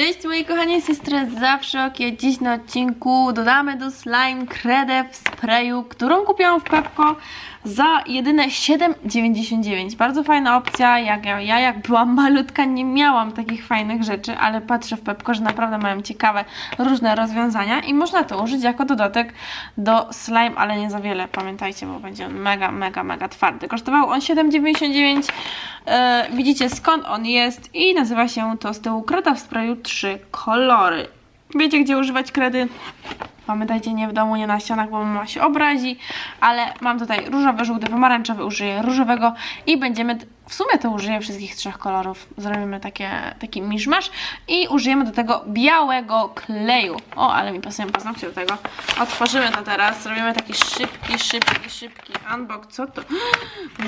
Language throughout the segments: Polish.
Cześć moi kochani, sestra zawsze okie. Dziś na odcinku dodamy do slime kredę w sprayu, którą kupiłam w Pepko za jedyne 7,99. Bardzo fajna opcja, jak ja, ja jak byłam malutka nie miałam takich fajnych rzeczy, ale patrzę w Pepko, że naprawdę mają ciekawe różne rozwiązania i można to użyć jako dodatek do slime, ale nie za wiele, pamiętajcie, bo będzie on mega, mega, mega twardy. Kosztował on 7,99. E, widzicie skąd on jest i nazywa się to z tyłu kreda w sprayu 3 kolory. Wiecie gdzie używać kredy? Pamiętajcie, nie w domu, nie na ścianach, bo mama się obrazi, ale mam tutaj różowy, żółty, pomarańczowy, użyję różowego i będziemy, w sumie to użyję wszystkich trzech kolorów. Zrobimy takie, taki miszmasz i użyjemy do tego białego kleju. O, ale mi pasują paznokcie do tego. Otworzymy to teraz, zrobimy taki szybki, szybki, szybki unbox. Co to?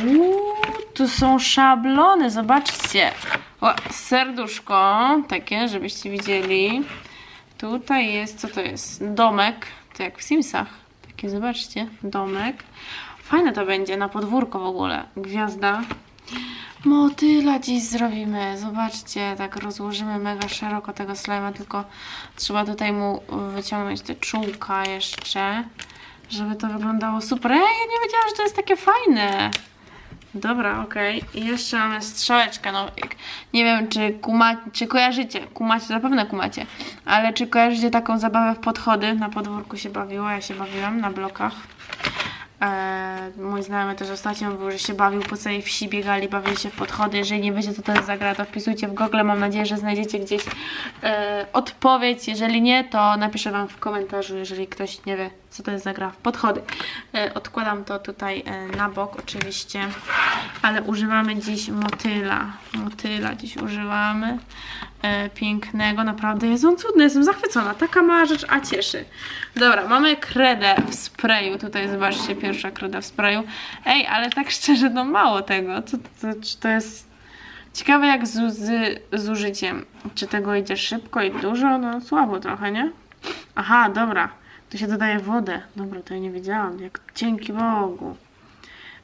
Uuu, tu są szablony, zobaczcie. O, serduszko, takie, żebyście widzieli. Tutaj jest, co to jest? Domek, to jak w Simsach. Takie, zobaczcie, domek. Fajne to będzie na podwórko w ogóle. Gwiazda. Motyla dziś zrobimy. Zobaczcie, tak rozłożymy mega szeroko tego slajma, tylko trzeba tutaj mu wyciągnąć te czółka jeszcze, żeby to wyglądało super. Ej, ja nie wiedziałam, że to jest takie fajne. Dobra, okej. I jeszcze mamy strzałeczkę. No, nie wiem, czy, kuma, czy kojarzycie. Kumacie, zapewne kumacie. Ale czy kojarzycie taką zabawę w podchody? Na podwórku się bawiło, ja się bawiłam na blokach. Eee, mój znajomy też ostatnio mówił, że się bawił po całej wsi, biegali, bawili się w podchody. Jeżeli nie wiecie, co to jest za gra, to wpisujcie w Google. Mam nadzieję, że znajdziecie gdzieś e, odpowiedź. Jeżeli nie, to napiszę Wam w komentarzu, jeżeli ktoś nie wie, co to jest za gra podchody. E, odkładam to tutaj e, na bok oczywiście, ale używamy dziś motyla. Motyla dziś używamy. E, pięknego, naprawdę jest on cudny, jestem zachwycona. Taka mała rzecz, a cieszy. Dobra, mamy kredę w sprayu. Tutaj zobaczcie, pierwsza kreda w sprayu. Ej, ale tak szczerze, no mało tego. Co to, czy to jest ciekawe jak z, z, z użyciem. Czy tego idzie szybko i dużo? No słabo trochę, nie? Aha, dobra. Tu się dodaje wodę. Dobra, to ja nie wiedziałam. Jak dzięki Bogu.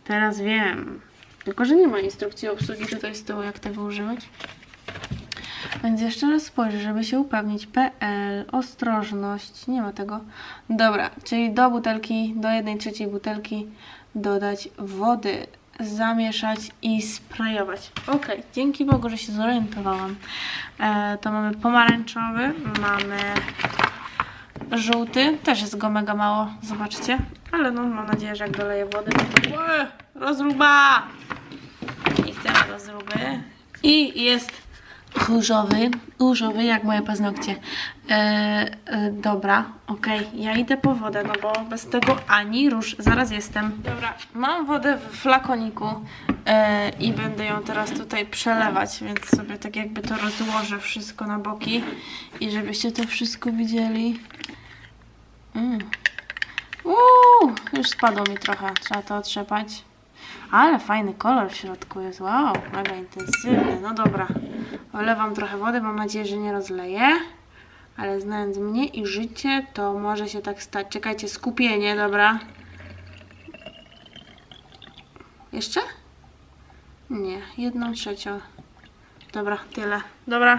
Teraz wiem. Tylko, że nie ma instrukcji obsługi tutaj z tyłu, jak tego używać. Więc jeszcze raz spojrzę, żeby się upewnić. PL, ostrożność, nie ma tego. Dobra, czyli do butelki, do jednej trzeciej butelki dodać wody, zamieszać i sprayować. Ok, dzięki Bogu, że się zorientowałam. E, to mamy pomarańczowy, mamy żółty, też jest go mega mało, zobaczcie. Ale no, mam nadzieję, że jak doleję wody, to... Łe, rozruba! Nie chcemy rozruby. I jest różowy, różowy jak moje paznokcie. E, e, dobra, okej, ja idę po wodę, no bo bez tego ani róż, zaraz jestem. Dobra, mam wodę w flakoniku e, i będę ją teraz tutaj przelewać, więc sobie tak jakby to rozłożę wszystko na boki i żebyście to wszystko widzieli. Mm. Uuu, już spadło mi trochę, trzeba to otrzepać. Ale fajny kolor w środku jest, wow, mega intensywny. No dobra, olewam trochę wody, mam nadzieję, że nie rozleję. Ale znając mnie i życie, to może się tak stać. Czekajcie, skupienie, dobra. Jeszcze? Nie, jedną trzecią. Dobra, tyle. Dobra,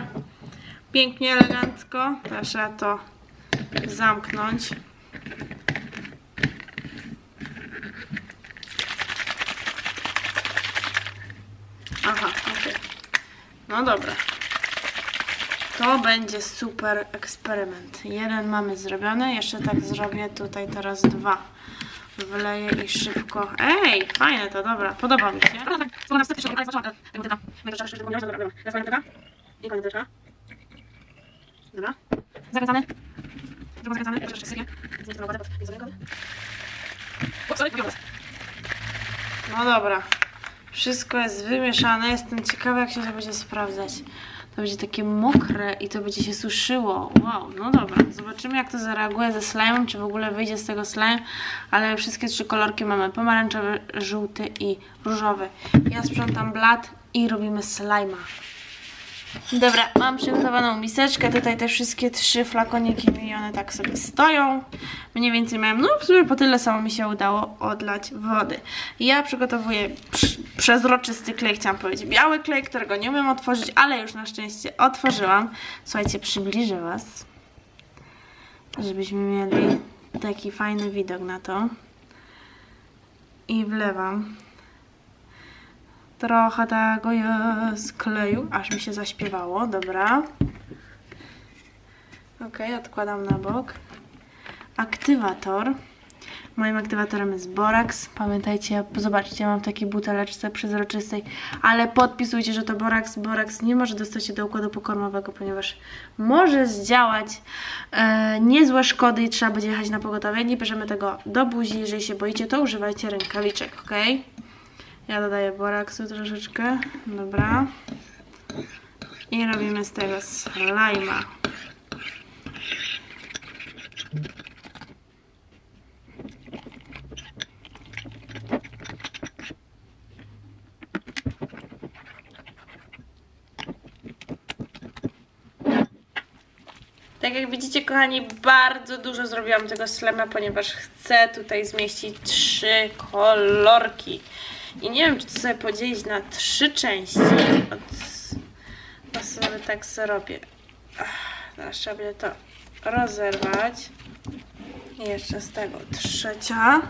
pięknie, elegancko. Trzeba to zamknąć. Aha, okej. No dobra. To będzie super eksperyment. Jeden mamy zrobiony, jeszcze tak zrobię tutaj teraz dwa. Wleję i szybko. Ej, fajne to, dobra, podoba mi się. Dobra. Zakręcamy. Pobiorę. No dobra. Wszystko jest wymieszane. Jestem ciekawa, jak się to będzie sprawdzać. To będzie takie mokre i to będzie się suszyło. Wow, no dobra. Zobaczymy, jak to zareaguje ze slime'em, czy w ogóle wyjdzie z tego slime. Ale wszystkie trzy kolorki mamy. Pomarańczowy, żółty i różowy. Ja sprzątam blat i robimy slime'a. Dobra, mam przygotowaną miseczkę. Tutaj te wszystkie trzy flakoniki mi one tak sobie stoją. Mniej więcej miałem, no w sumie po tyle samo mi się udało odlać wody. Ja przygotowuję prz- przezroczysty klej, chciałam powiedzieć biały klej, którego nie umiem otworzyć, ale już na szczęście otworzyłam. Słuchajcie, przybliżę Was, żebyśmy mieli taki fajny widok na to. I wlewam Trochę tego jest kleju, aż mi się zaśpiewało, dobra. Ok, odkładam na bok. Aktywator. Moim aktywatorem jest Borax. Pamiętajcie, zobaczcie, mam w takiej buteleczce przezroczystej, ale podpisujcie, że to Borax. Borax nie może dostać się do układu pokarmowego, ponieważ może zdziałać e, niezłe szkody i trzeba będzie jechać na pogotowie. Nie bierzemy tego do buzi. Jeżeli się boicie, to używajcie rękawiczek, ok? Ja dodaję boraksu troszeczkę. Dobra. I robimy z tego slajma. Tak jak widzicie, kochani, bardzo dużo zrobiłam tego slema, ponieważ chcę tutaj zmieścić trzy kolorki. I nie wiem, czy to sobie podzielić na trzy części. Od... To sobie tak zrobię. Ach, Teraz trzeba będzie to rozerwać. I jeszcze z tego trzecia.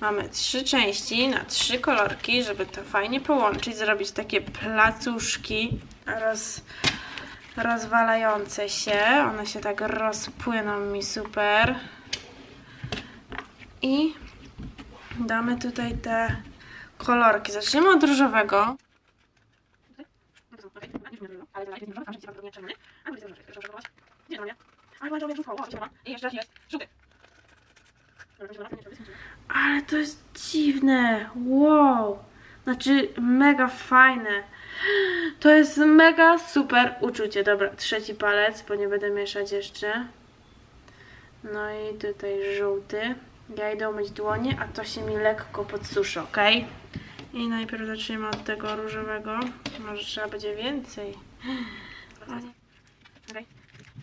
Mamy trzy części na trzy kolorki, żeby to fajnie połączyć, zrobić takie placuszki roz, rozwalające się. One się tak rozpłyną mi super. I damy tutaj te kolorki. Zaczniemy od różowego. Ale to jest dziwne. Wow. Znaczy mega fajne. To jest mega super uczucie. Dobra, trzeci palec, bo nie będę mieszać jeszcze. No i tutaj żółty. Ja idę umyć dłonie, a to się mi lekko podsuszy, ok? I najpierw zaczniemy od tego różowego. Może trzeba będzie więcej. Okej.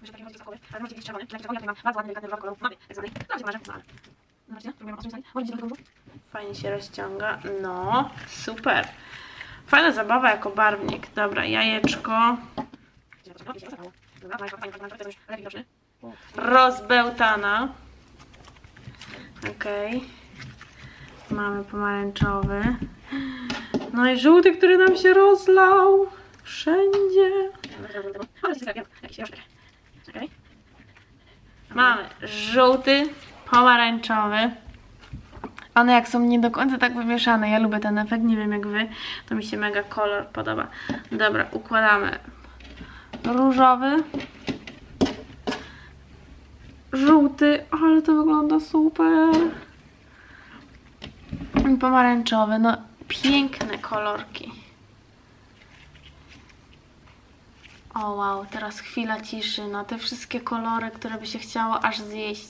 Może taki chodzi zachowy, ale może jakiś czerwony. Dla ja mam bardzo ładny, delikatny różowy kolor mamy. Tak zwany. Dobrze, marzę. No ale. Zobaczcie, próbujemy odsunąć. Może być różowy. Fajnie się rozciąga. No, super. Fajna zabawa jako barwnik. Dobra, jajeczko. Rozbełtana. Okej. Mamy pomarańczowy. No i żółty, który nam się rozlał. Wszędzie. Mamy żółty, pomarańczowy. One jak są nie do końca tak wymieszane, ja lubię ten efekt, nie wiem jak wy, to mi się mega kolor podoba. Dobra, układamy różowy, żółty, ale to wygląda super. Pomarańczowy, no piękne kolorki. O wow, teraz chwila ciszy na te wszystkie kolory, które by się chciało aż zjeść.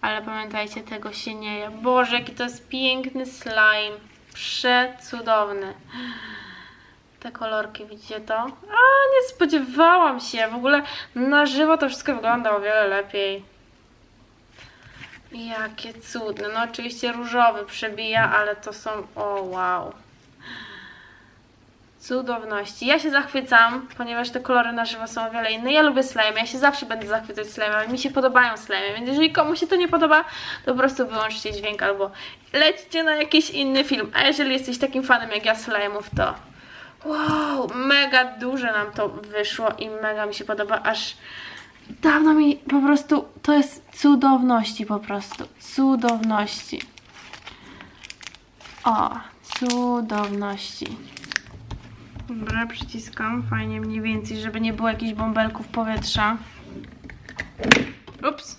Ale pamiętajcie, tego się nie je. Boże, jaki to jest piękny slime. Przecudowny. Te kolorki, widzicie to? A, nie spodziewałam się. W ogóle na żywo to wszystko wygląda o wiele lepiej. Jakie cudne. No oczywiście różowy przebija, ale to są... O wow. Cudowności. Ja się zachwycam, ponieważ te kolory na żywo są o wiele inne. Ja lubię slime, ja się zawsze będę zachwycać slime'ami. Mi się podobają slime, więc jeżeli komuś się to nie podoba, to po prostu wyłączcie dźwięk albo lećcie na jakiś inny film. A jeżeli jesteś takim fanem jak ja slime'ów, to wow, mega duże nam to wyszło i mega mi się podoba, aż dawno mi po prostu, to jest cudowności po prostu, cudowności. O, cudowności. Dobra, przyciskam fajnie mniej więcej, żeby nie było jakichś bąbelków powietrza. Ups.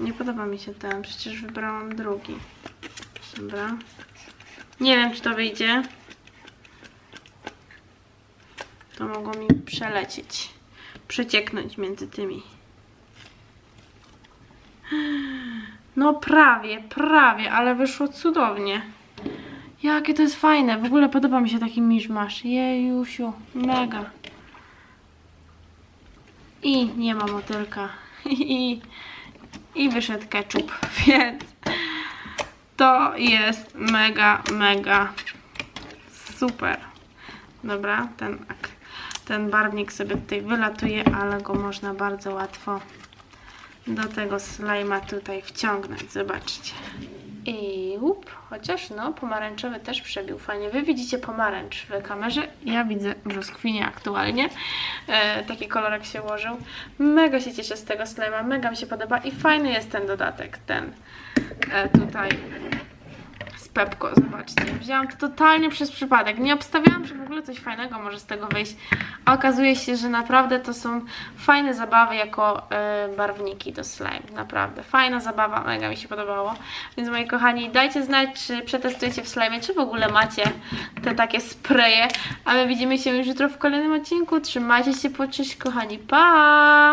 Nie podoba mi się ten, przecież wybrałam drugi. Dobra. Nie wiem, czy to wyjdzie. To mogło mi przelecieć. Przecieknąć między tymi. No prawie, prawie, ale wyszło cudownie. Jakie to jest fajne. W ogóle podoba mi się taki miszmasz. Jejusiu, mega. I nie ma motylka. I, i wyszedł ketchup, więc to jest mega, mega super. Dobra, ten, ten barwnik sobie tutaj wylatuje, ale go można bardzo łatwo do tego slajma tutaj wciągnąć. Zobaczcie. I łup, chociaż no, pomarańczowy też przebił fajnie. Wy widzicie pomarańcz w kamerze, ja widzę brzoskwinię aktualnie. E, taki kolorek się ułożył. Mega się cieszę z tego slajma, mega mi się podoba i fajny jest ten dodatek, ten e, tutaj Pepko, zobaczcie. Wzięłam to totalnie przez przypadek. Nie obstawiałam, że w ogóle coś fajnego może z tego wyjść. A okazuje się, że naprawdę to są fajne zabawy jako e, barwniki do slime. Naprawdę. Fajna zabawa, mega mi się podobało. Więc moi kochani, dajcie znać, czy przetestujecie w slime, czy w ogóle macie te takie spreje. A my widzimy się już jutro w kolejnym odcinku. Trzymajcie się, po cześć kochani. Pa!